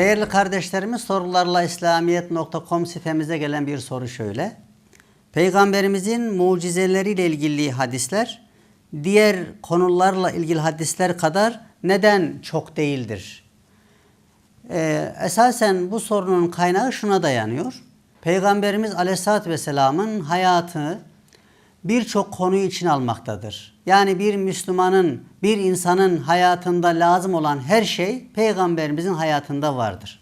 Değerli kardeşlerimiz sorularla İslamiyet.com sitemize gelen bir soru şöyle. Peygamberimizin mucizeleriyle ilgili hadisler diğer konularla ilgili hadisler kadar neden çok değildir? Ee, esasen bu sorunun kaynağı şuna dayanıyor. Peygamberimiz Aleyhisselatü Vesselam'ın hayatı birçok konuyu için almaktadır. Yani bir Müslümanın, bir insanın hayatında lazım olan her şey Peygamberimizin hayatında vardır.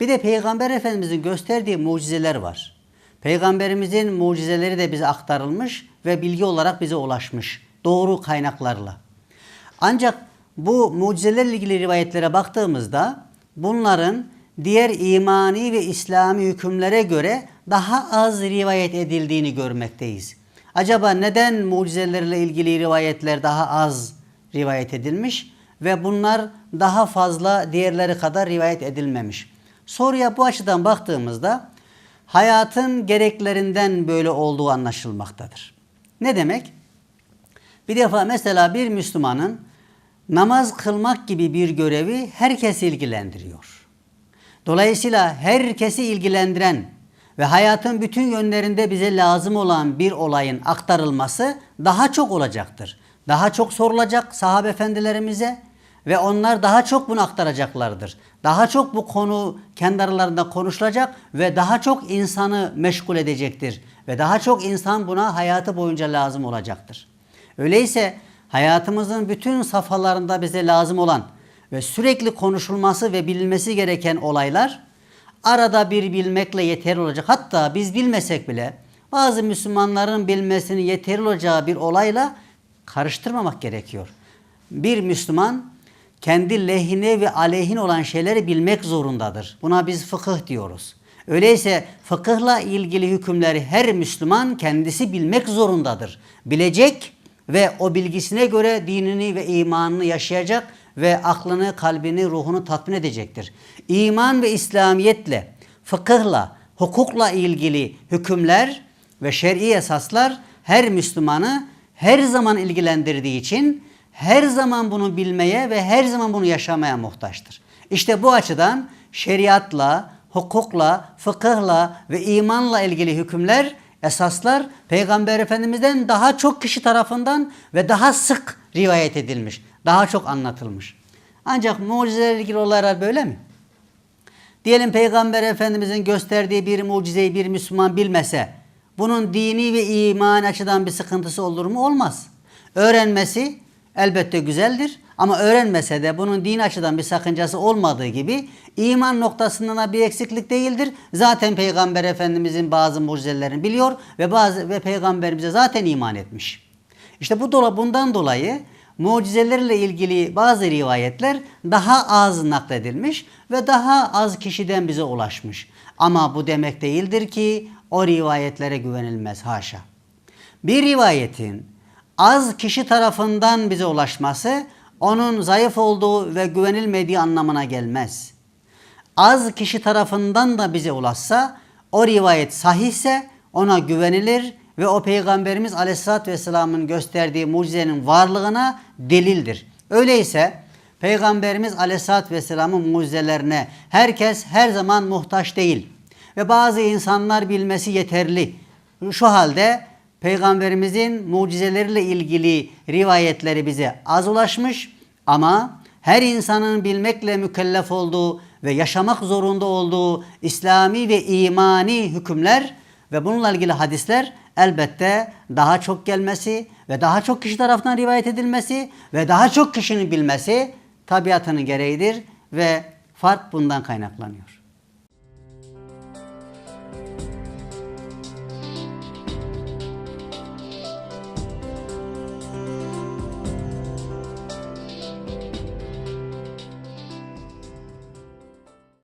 Bir de Peygamber Efendimizin gösterdiği mucizeler var. Peygamberimizin mucizeleri de bize aktarılmış ve bilgi olarak bize ulaşmış. Doğru kaynaklarla. Ancak bu mucizelerle ilgili rivayetlere baktığımızda bunların diğer imani ve İslami hükümlere göre daha az rivayet edildiğini görmekteyiz. Acaba neden mucizelerle ilgili rivayetler daha az rivayet edilmiş ve bunlar daha fazla diğerleri kadar rivayet edilmemiş? Soruya bu açıdan baktığımızda hayatın gereklerinden böyle olduğu anlaşılmaktadır. Ne demek? Bir defa mesela bir Müslümanın namaz kılmak gibi bir görevi herkesi ilgilendiriyor. Dolayısıyla herkesi ilgilendiren ve hayatın bütün yönlerinde bize lazım olan bir olayın aktarılması daha çok olacaktır. Daha çok sorulacak sahabe efendilerimize ve onlar daha çok bunu aktaracaklardır. Daha çok bu konu kendi aralarında konuşulacak ve daha çok insanı meşgul edecektir. Ve daha çok insan buna hayatı boyunca lazım olacaktır. Öyleyse hayatımızın bütün safhalarında bize lazım olan ve sürekli konuşulması ve bilinmesi gereken olaylar arada bir bilmekle yeterli olacak. Hatta biz bilmesek bile bazı Müslümanların bilmesini yeterli olacağı bir olayla karıştırmamak gerekiyor. Bir Müslüman kendi lehine ve aleyhine olan şeyleri bilmek zorundadır. Buna biz fıkıh diyoruz. Öyleyse fıkıhla ilgili hükümleri her Müslüman kendisi bilmek zorundadır. Bilecek ve o bilgisine göre dinini ve imanını yaşayacak ve aklını, kalbini, ruhunu tatmin edecektir. İman ve İslamiyetle, fıkıhla, hukukla ilgili hükümler ve şer'i esaslar her Müslümanı her zaman ilgilendirdiği için her zaman bunu bilmeye ve her zaman bunu yaşamaya muhtaçtır. İşte bu açıdan şeriatla, hukukla, fıkıhla ve imanla ilgili hükümler, esaslar Peygamber Efendimiz'den daha çok kişi tarafından ve daha sık rivayet edilmiş, daha çok anlatılmış. Ancak mucizelerle ilgili olaylar böyle mi? Diyelim Peygamber Efendimiz'in gösterdiği bir mucizeyi bir Müslüman bilmese, bunun dini ve iman açıdan bir sıkıntısı olur mu? Olmaz. Öğrenmesi elbette güzeldir ama öğrenmese de bunun din açıdan bir sakıncası olmadığı gibi iman noktasından da bir eksiklik değildir. Zaten Peygamber Efendimizin bazı mucizelerini biliyor ve bazı ve peygamberimize zaten iman etmiş. İşte bu dola bundan dolayı mucizelerle ilgili bazı rivayetler daha az nakledilmiş ve daha az kişiden bize ulaşmış. Ama bu demek değildir ki o rivayetlere güvenilmez haşa. Bir rivayetin az kişi tarafından bize ulaşması onun zayıf olduğu ve güvenilmediği anlamına gelmez. Az kişi tarafından da bize ulaşsa o rivayet sahihse ona güvenilir ve o Peygamberimiz Aleyhisselatü Vesselam'ın gösterdiği mucizenin varlığına delildir. Öyleyse Peygamberimiz Aleyhisselatü Vesselam'ın mucizelerine herkes her zaman muhtaç değil. Ve bazı insanlar bilmesi yeterli. Şu halde Peygamberimizin mucizeleriyle ilgili rivayetleri bize az ulaşmış ama her insanın bilmekle mükellef olduğu ve yaşamak zorunda olduğu İslami ve imani hükümler ve bununla ilgili hadisler elbette daha çok gelmesi ve daha çok kişi tarafından rivayet edilmesi ve daha çok kişinin bilmesi tabiatının gereğidir ve fark bundan kaynaklanıyor.